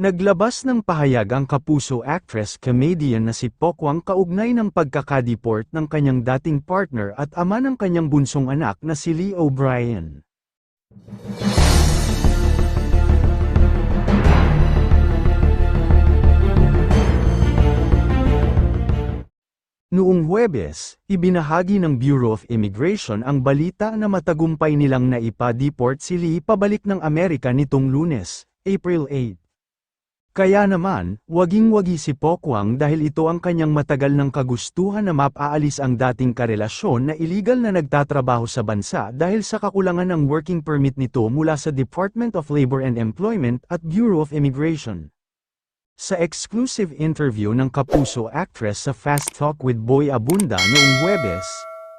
Naglabas ng pahayag ang kapuso actress comedian na si Pokwang kaugnay ng pagkakadeport ng kanyang dating partner at ama ng kanyang bunsong anak na si Lee O'Brien. Noong Huwebes, ibinahagi ng Bureau of Immigration ang balita na matagumpay nilang naipa-deport si Lee pabalik ng Amerika nitong lunes, April 8. Kaya naman, waging-wagi si Pokwang dahil ito ang kanyang matagal ng kagustuhan na mapaalis ang dating karelasyon na illegal na nagtatrabaho sa bansa dahil sa kakulangan ng working permit nito mula sa Department of Labor and Employment at Bureau of Immigration. Sa exclusive interview ng kapuso actress sa Fast Talk with Boy Abunda noong Huwebes,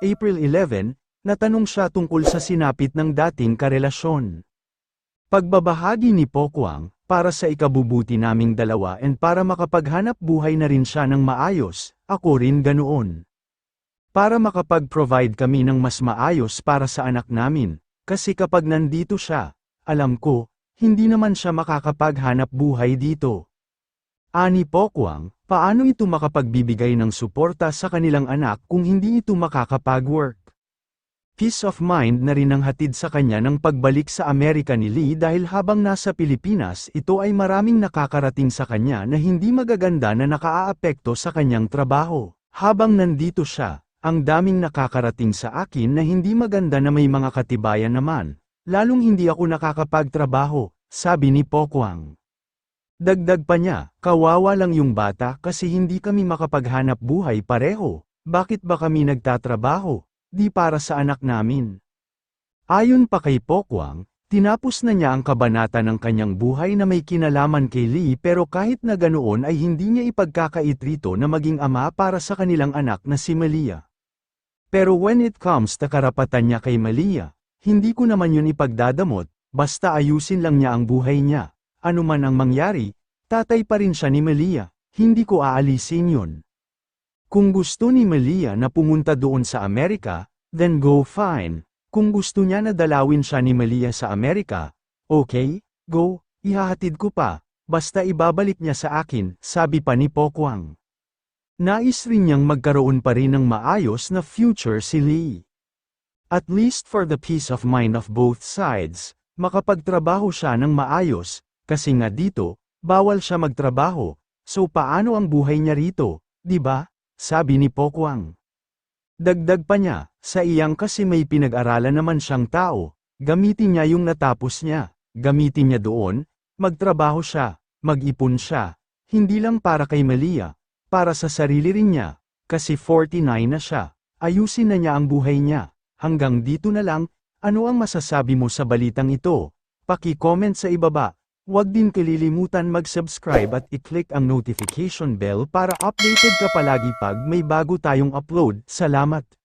April 11, natanong siya tungkol sa sinapit ng dating karelasyon. Pagbabahagi ni Pokwang, para sa ikabubuti naming dalawa and para makapaghanap buhay na rin siya ng maayos, ako rin ganoon. Para makapag-provide kami ng mas maayos para sa anak namin, kasi kapag nandito siya, alam ko, hindi naman siya makakapaghanap buhay dito. Ani Pokwang, paano ito makapagbibigay ng suporta sa kanilang anak kung hindi ito makakapag-work? Peace of mind na rin ang hatid sa kanya ng pagbalik sa Amerika ni Lee dahil habang nasa Pilipinas ito ay maraming nakakarating sa kanya na hindi magaganda na nakaaapekto sa kanyang trabaho. Habang nandito siya, ang daming nakakarating sa akin na hindi maganda na may mga katibayan naman, lalong hindi ako nakakapagtrabaho, sabi ni Pokwang. Dagdag pa niya, kawawa lang yung bata kasi hindi kami makapaghanap buhay pareho, bakit ba kami nagtatrabaho, di para sa anak namin. Ayon pa kay Pokwang, tinapos na niya ang kabanata ng kanyang buhay na may kinalaman kay Lee pero kahit na ganoon ay hindi niya ipagkakait rito na maging ama para sa kanilang anak na si Malia. Pero when it comes ta karapatan niya kay Malia, hindi ko naman yun ipagdadamot, basta ayusin lang niya ang buhay niya. Ano man ang mangyari, tatay pa rin siya ni Malia, hindi ko aalisin yun. Kung gusto ni Malia na pumunta doon sa Amerika, then go fine. Kung gusto niya na dalawin siya ni Malia sa Amerika, okay, go, ihahatid ko pa, basta ibabalik niya sa akin, sabi pa ni Pokwang. Nais rin niyang magkaroon pa rin ng maayos na future si Lee. At least for the peace of mind of both sides, makapagtrabaho siya ng maayos, kasi nga dito, bawal siya magtrabaho, so paano ang buhay niya rito, di ba? Sabi ni Pokwang. Dagdag pa niya, sa iyang kasi may pinag-aralan naman siyang tao, gamitin niya yung natapos niya, gamitin niya doon, magtrabaho siya, mag-ipon siya, hindi lang para kay Malia, para sa sarili rin niya, kasi 49 na siya, ayusin na niya ang buhay niya, hanggang dito na lang, ano ang masasabi mo sa balitang ito? Paki-comment sa ibaba. Huwag din kalilimutan mag-subscribe at i-click ang notification bell para updated ka palagi pag may bago tayong upload. Salamat!